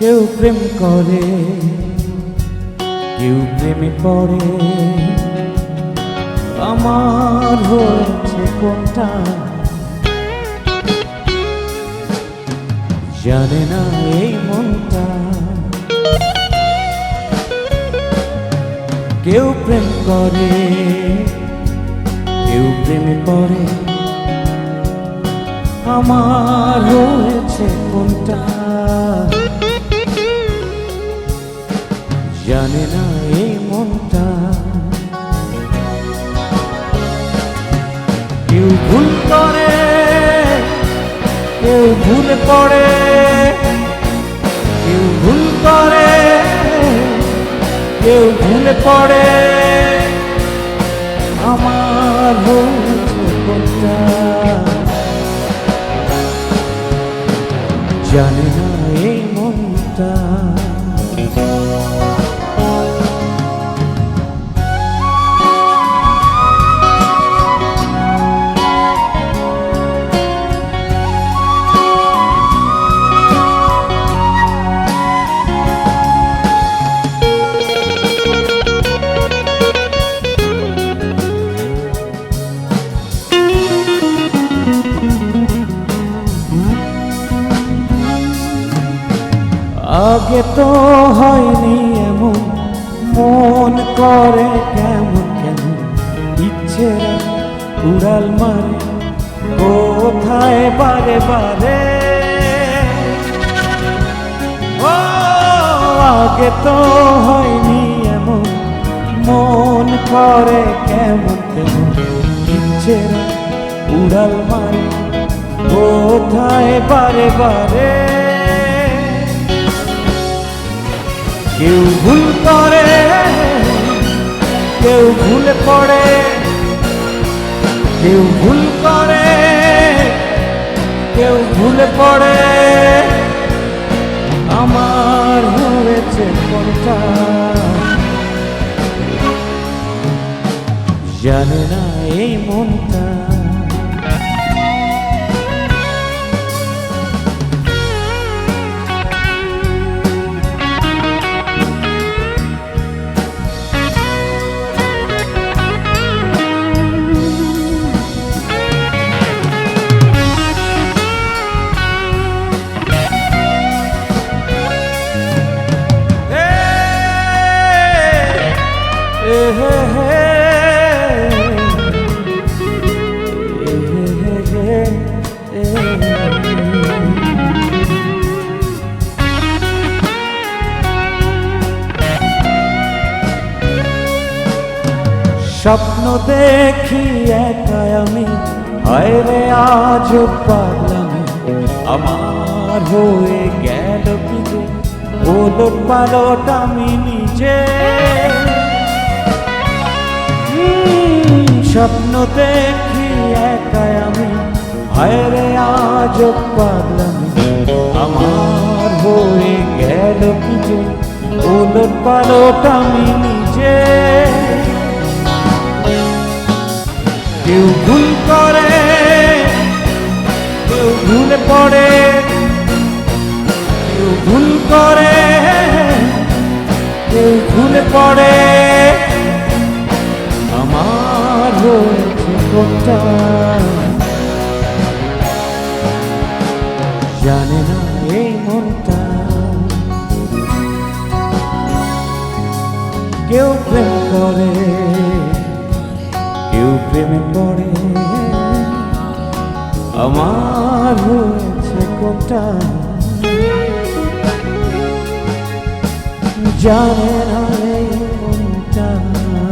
কেউ প্রেম করে, কেউ প্রেমে পড়ে। আমার হয়েছে কোনটা? জানে না এই মনটা। কেউ প্রেম করে, কেউ প্রেমে পড়ে। আমার হয়েছে কোনটা? জানে না এই মনটা। কেউ ভুল করে, কেউ ভুলে পড়ে কেউ ভুল করে, কেউ ভুলে পড়ে আমার কোনটা? জানে না আগে তো হয়নি এমন। মন করে কেমন কেমন। ইচ্ছে উড়াল মারে, কোথায় বারে বারে। আগে তো হয়নি এমন। মন করে কেমন কেমন। ইচ্ছে উড়াল মারে, কোথায় বারে বারে। কেউ ভুল করে, কেউ ভুল পড়ে কেউ ভুল করে, কেউ ভুল পড়ে আমার হয়েছে কোনটা? জানে না এই মনটা। স্বপ্ন দেখি একা আমি। হায় রে, আজ পারলাম আমার হয়ে গেল কি যে? ওলট পালট আমি নিজে। স্বপ্ন দেখি একা আমি। হায় রে, আজ পারলাম আমার হয়ে গেল কি যে? পালট আমি নিজে। কেউ ভুল করে, কেউ ভুলে পড়ে, কেউ ভুল করে, কেউ ভুলে পড়ে। আমার হয়েছে কোনটা? জানে না এই মনটা। কেউ প্রেম করে কেউ প্রেমে পড়ে। আমার হয়েছে কোনটা? জানে না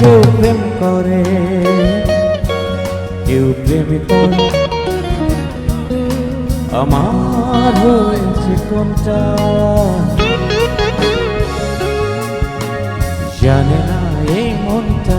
কেউ প্রেম করে, কেউ প্রেমে পড়ে। আমার হয়েছে কোনটা? জানে না এই মনটা